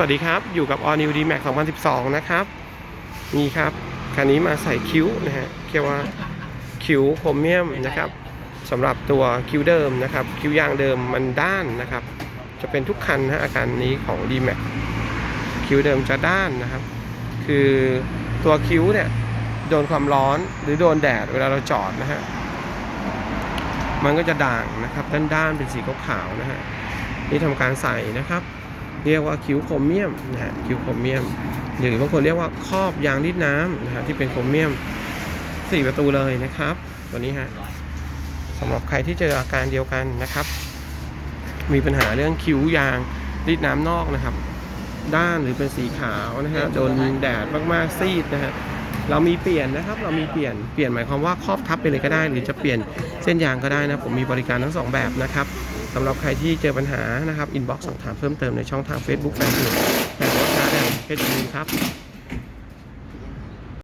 สวัสดีครับ อยู่กับ All New D Max 2012 นะครับ นี่ครับ คันนี้มาใส่คิ้วนะฮะเรียกว่าคิ้วโครเมียมนะครับสำหรับตัวคิ้วเดิมนะครับ คิ้วยางเดิมมันด้านนะครับ จะเป็นทุกคันนะฮะอาการนี้ของ D Max คิ้วเดิมจะด้านนะครับ คือตัวคิ้วเนี่ยโดนความร้อนหรือโดนแดดเวลาเราจอดนะฮะมันก็จะด่างนะครับด้านๆเป็นสีขาวๆนะฮะนี่ทำการใส่นะครับ เรียกว่าคิ้วโครเมียมนะฮะคิ้วโครเมียม หรือบางคนเรียกว่าครอบยางรีดน้ำนะฮะที่เป็นโครเมียมสี่ประตูเลยนะครับ ตัวนี้ฮะสำหรับใครที่เจออาการเดียวกันนะครับ มีปัญหาเรื่องคิ้วยางรีดน้ำนอกนะครับ ด้านหรือเป็นสีขาวนะฮะโดนแดดมากๆซีดนะฮะเรามีเปลี่ยนนะครับ เรามีเปลี่ยน เปลี่ยนหมายความว่าครอบทับไปเลยก็ได้ หรือจะเปลี่ยนเส้นยางก็ได้นะ ผมมีบริการทั้งสองแบบนะครับ สำหรับใครที่เจอปัญหานะครับอินบ็อกซ์สอบถามเพิ่มเติมในช่องทาง Facebook แฟนเพจแฟนรถนะแดงเพชรบุรีครับ